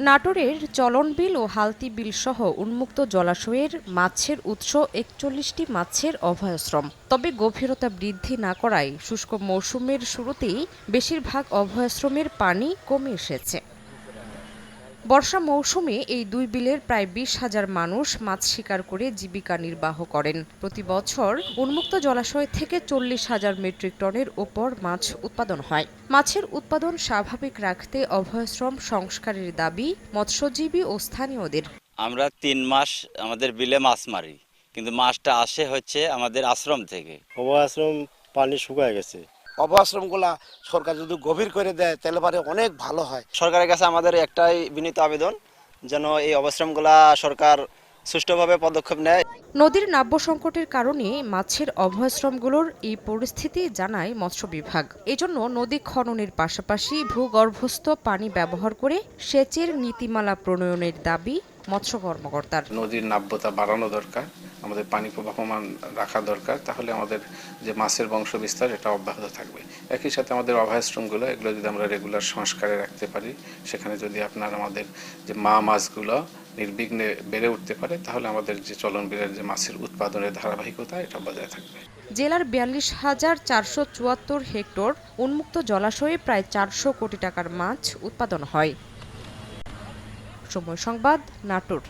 নাটোরের চলন বিল ও হালতি বিল সহ উন্মুক্ত জলাশয়ের মাছের উৎস একচল্লিশটি মাছের অভয়াশ্রম। তবে গভীরতা বৃদ্ধি না করায় শুষ্ক মৌসুমের শুরুতেই বেশিরভাগ অভয়াশ্রমের পানি কমে এসেছে। বর্ষা মৌসুমে এই দুই বিলের প্রায় বিশ হাজার মানুষ মাছ শিকার করে জীবিকা নির্বাহ করেন। প্রতি বছর উন্মুক্ত জলাশয় থেকে চল্লিশ হাজার মেট্রিক টনের ওপর মাছ উৎপাদন হয়। মাছের উৎপাদন স্বাভাবিক রাখতে অভয়াশ্রম সংস্কারের দাবি মৎস্যজীবী ও স্থানীয়দের। আমরা তিন মাস আমাদের বিলে মাছ মারি কিন্তু মাছটা আসে হচ্ছে আমাদের আশ্রম থেকে। অভয় আশ্রম পানি শুকায় গেছে। অবআশ্রমগুলা সরকার যদি গভীর করে দেয় তাহলে পারে অনেক ভালো হয়। সরকারের কাছে আমাদের একটাই বিনীত আবেদন যেন এই অবশ্রমগুলা সরকার সুষ্ঠুভাবে পদক্ষেপ নেয়। নদীর নাব্য সংকটের কারণে মাছের অভয়াশ্রমগুলোর এই পরিস্থিতি জানায় মৎস্য বিভাগ। এজন্য নদী খননের পাশাপাশি ভূগর্ভস্থ পানি ব্যবহার করে সেচের নীতিমালা প্রণয়নের দাবি মৎস্য কর্মকর্তার। নদীর নাব্যতা বাড়ানো দরকার আমাদের পানি প্রবাহমান রাখা দরকার তাহলে আমাদের যে মাছের বংশ বিস্তার এটা অব্যাহত থাকবে। একই সাথে আমাদের অভয়াশ্রমগুলো এগুলো যদি আমরা রেগুলার সংস্কারে রাখতে পারি সেখানে যদি আপনার আমাদের যে মা মাছগুলো নির্বিঘ্নে বেড়ে উঠতে পারে তাহলে আমাদের যে চলন বিলের যে মাছের উৎপাদনের ধারাবাহিকতা এটা বজায় থাকবে। জেলার বিয়াল্লিশ হাজার চারশো চুয়াত্তর হেক্টর উন্মুক্ত জলাশয়ে প্রায় চারশো কোটি টাকার মাছ উৎপাদন হয়। সময় সংবাদ নাটোর